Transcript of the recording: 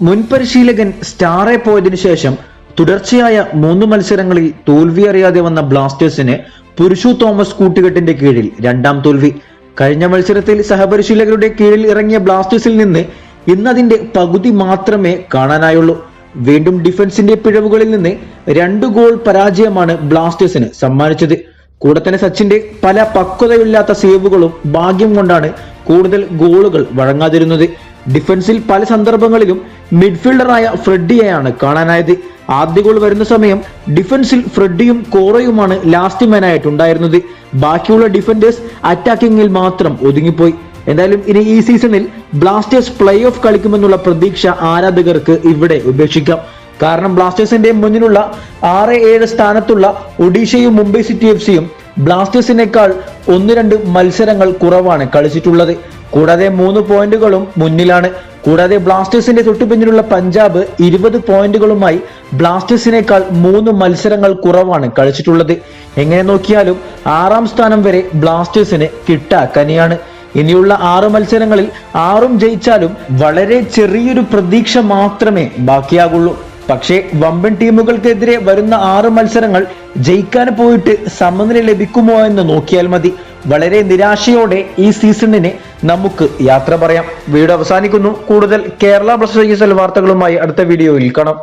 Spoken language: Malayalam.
മുൻ പരിശീലകൻ സ്റ്റാറെ പോയതിനു ശേഷം തുടർച്ചയായ മൂന്ന് മത്സരങ്ങളിൽ തോൽവി അറിയാതെ വന്ന ബ്ലാസ്റ്റേഴ്സിന് പുരുഷു തോമസ് കൂട്ടുകെട്ടിന്റെ കീഴിൽ രണ്ടാം തോൽവി. കഴിഞ്ഞ മത്സരത്തിൽ സഹപരിശീലകരുടെ കീഴിൽ ഇറങ്ങിയ ബ്ലാസ്റ്റേഴ്സിൽ നിന്ന് ഇന്നതിന്റെ പകുതി മാത്രമേ കാണാനായുള്ളൂ. വീണ്ടും ഡിഫൻസിന്റെ പിഴവുകളിൽ നിന്ന് രണ്ട് ഗോൾ പരാജയമാണ് ബ്ലാസ്റ്റേഴ്സിന് സമ്മാനിച്ചത്. കൂടെ തന്നെ സച്ചിന്റെ പല പക്വതയില്ലാത്ത സേവുകളും ഭാഗ്യം കൊണ്ടാണ് കൂടുതൽ ഗോളുകൾ വഴങ്ങാതിരുന്നത്. ഡിഫൻസിൽ പല സന്ദർഭങ്ങളിലും മിഡ്ഫീൽഡറായ ഫ്രെഡിയെയാണ് കാണാനായത്. ആദ്യ ഗോൾ വരുന്ന സമയം ഡിഫൻസിൽ ഫ്രെഡിയും കോറയുമാണ് ലാസ്റ്റ് മാനായിട്ടുണ്ടായിരുന്നത്. ബാക്കിയുള്ള ഡിഫൻഡേഴ്സ് അറ്റാക്കിങ്ങിൽ മാത്രം ഒതുങ്ങിപ്പോയി. എന്തായാലും ഇനി ഈ സീസണിൽ ബ്ലാസ്റ്റേഴ്സ് പ്ലേ ഓഫ് കളിക്കുമെന്നുള്ള പ്രതീക്ഷ ആരാധകർക്ക് ഇവിടെ ഉപേക്ഷിക്കാം. കാരണം ബ്ലാസ്റ്റേഴ്സിന്റെ മുന്നിലുള്ള ആറ് ഏഴ് സ്ഥാനത്തുള്ള ഒഡീഷയും മുംബൈ സിറ്റി എഫ് സിയും ബ്ലാസ്റ്റേഴ്സിനേക്കാൾ ഒന്ന് രണ്ട് മത്സരങ്ങൾ കുറവാണ് കളിച്ചിട്ടുള്ളത്. കൂടാതെ മൂന്ന് പോയിന്റുകളും മുന്നിലാണ്. കൂടാതെ ബ്ലാസ്റ്റേഴ്സിന്റെ തൊട്ടുപിന്നിലുള്ള പഞ്ചാബ് ഇരുപത് പോയിന്റുകളുമായി ബ്ലാസ്റ്റേഴ്സിനേക്കാൾ മൂന്ന് മത്സരങ്ങൾ കുറവാണ് കളിച്ചിട്ടുള്ളത്. എങ്ങനെ നോക്കിയാലും ആറാം സ്ഥാനം വരെ ബ്ലാസ്റ്റേഴ്സിന് കിട്ടാക്കനിയാണ്. ഇനിയുള്ള ആറ് മത്സരങ്ങളിൽ ആറും ജയിച്ചാലും വളരെ ചെറിയൊരു പ്രതീക്ഷ മാത്രമേ ബാക്കിയാകുള്ളൂ. പക്ഷേ വമ്പൻ ടീമുകൾക്കെതിരെ വരുന്ന ആറ് മത്സരങ്ങൾ ജയിക്കാൻ പോയിട്ട് സമനില ലഭിക്കുമോ എന്ന് നോക്കിയാൽ മതി. വളരെ നിരാശയോടെ ഈ സീസണിനെ നമുക്ക് യാത്ര പറയാം. വീഡിയോ അവസാനിക്കുന്നു. കൂടുതൽ കേരള ബ്ലാസ്റ്റേഴ്സ് വാർത്തകളുമായി അടുത്ത വീഡിയോയിൽ കാണാം.